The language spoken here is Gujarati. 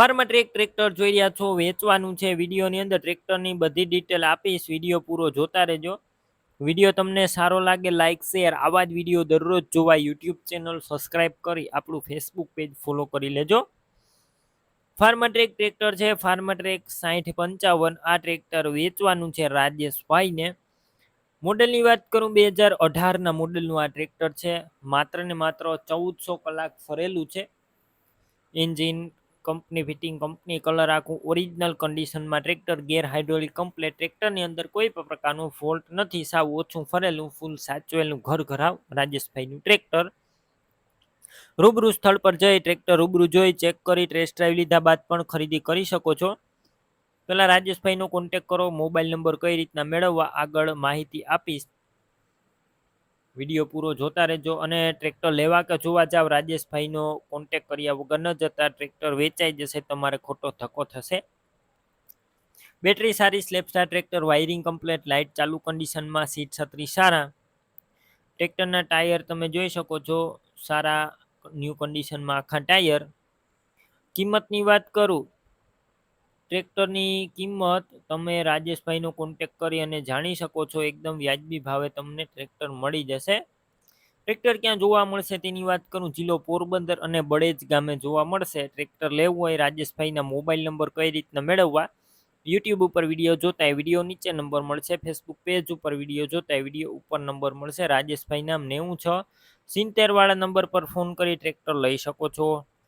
ફાર્મા ટ્રેક ટ્રેક્ટર જોઈ રહ્યા છો, વેચવાનું છે વિડીયોની અંદર. ટ્રેક્ટરની બધી ડિટેલ આપીશ, વીડિયો પૂરો જોતા રહેજો. વીડિયો તમને સારો લાગે લાઇક શેર આવા જ વીડિયો દરરોજ જોવા યુટ્યુબ ચેનલ સબસ્ક્રાઇબ કરી આપણું ફેસબુક પેજ ફોલો કરી લેજો. ફાર્મા ટ્રેક ટ્રેક્ટર છે, ફાર્મા ટ્રેક સાઠ પંચાવન. આ ટ્રેક્ટર વેચવાનું છે રાજેશભાઈને. મોડલની વાત કરું, બે હજાર અઢારના મોડલનું આ ટ્રેક્ટર છે. માત્ર ને માત્ર ચૌદસો કલાક ફરેલું છે. Engine company fitting company colour આખું ઓરિજિનલ કન્ડિશનમાં ટ્રેક્ટર, ગેર કમ્પ્લેટ. ટ્રેક્ટરની અંદર કોઈ પણ પ્રકારનું ફોલ્ટ નથી. સાવ ઓછું ફરેલું, ફૂલ સાચવેલું ઘર ઘરાવ. રાજેશભાઈનું ટ્રેક્ટર. રૂબરૂ સ્થળ પર જઈ ટ્રેક્ટર રૂબરૂ જોઈ, ચેક કરી, ટેસ્ટ ડ્રાઈવ લીધા બાદ પણ ખરીદી કરી શકો છો. પહેલાં રાજેશભાઈનો કોન્ટેક કરો, મોબાઈલ નંબર કઈ રીતના મેળવવા, આગળ માહિતી આપીશ. વીડિયો પૂરો જોતા રહેજો અને ટ્રેક્ટર લેવા કે જોવા જાવ, રાજેશભાઈનો કોન્ટેક કર્યા વગર ન જતા ટ્રેક્ટર વેચાઈ જશે, તમારે ખોટો ધક્કો થશે. બેટરી સારી સ્લેપસ્ટાર ટ્રેક્ટર વાયરિંગ કમ્પ્લેટ લાઇટ ચાલુ કન્ડિશનમાં સીટ છત્રી સારા. ટ્રેક્ટરના ટાયર તમે જોઈ શકો છો, સારા ન્યૂ કન્ડિશનમાં આખા ટાયર કિંમતની વાત કરું ટ્રેક્ટરની કિંમત તમે રાજેશભાઈનો કોન્ટેક કરી અને જાણી શકો છો, એકદમ વ્યાજબી ભાવે તમને ટ્રેક્ટર મળી જશે. ટ્રેક્ટર ક્યાં જોવા મળશે તેની વાત કરું, જિલ્લો પોરબંદર અને બળેજ ગામે જોવા મળશે. ટ્રેક્ટર લેવું હોય, રાજેશભાઈના મોબાઈલ નંબર કઈ રીતના મેળવવા? યુટ્યુબ ઉપર વીડિયો જોતા વીડિયો નીચે નંબર મળશે, ફેસબુક પેજ ઉપર વીડિયો જોતા વીડિયો ઉપર નંબર મળશે. રાજેશભાઈ નામ નેવું છ. સિત્તેર વાળા નંબર પર ફોન કરી ટ્રેક્ટર લઈ શકો છો.